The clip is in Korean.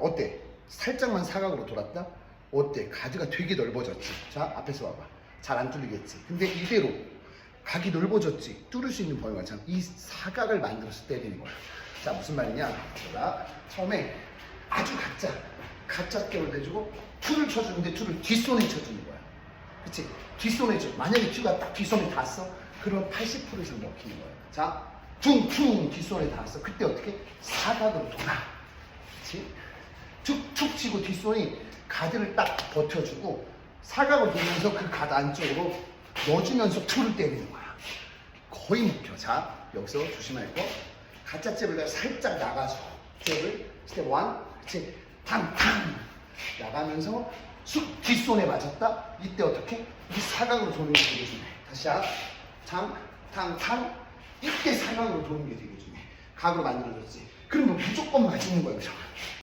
거야. 어때? 살짝만 사각으로 돌았다? 어때? 가드가 되게 넓어졌지. 자, 앞에서 봐봐. 잘 안 뚫리겠지. 근데 이대로 각이 넓어졌지. 뚫을 수 있는 범위가 참. 이 사각을 만들어서 때리는 거야. 자, 무슨 말이냐? 제가 처음에 아주 가짜, 가짜 격을 내주고 툴을 쳐주는데 툴을 뒷손에 쳐주는 거야. 그치? 뒷손에 쳐. 만약에 큐가 딱 뒷손에 닿았어? 그럼 80% 이상 먹히는 거야. 자, 퉁퉁 뒷손에 닿았어. 그때 어떻게? 사각으로 돌아. 그치? 툭툭 치고 뒷손이 가드를 딱 버텨주고 사각을 돌면서 그 가드 안쪽으로 넣어주면서 툴을 때리는 거야. 거의 목표. 자, 여기서 조심할 거. 가짜 잽을 내가 살짝 나가서 잽을 스텝 1, 그치? 탕탕 나가면서 쑥 뒷손에 맞았다. 이때 어떻게? 이 사각으로 도는 게 되게 중요해. 다시 한 탕, 탕, 탕. 이때 사각으로 도는 게 되게 중요해. 각으로 만들어졌지. 그러면 무조건 맞는 거야, 그죠?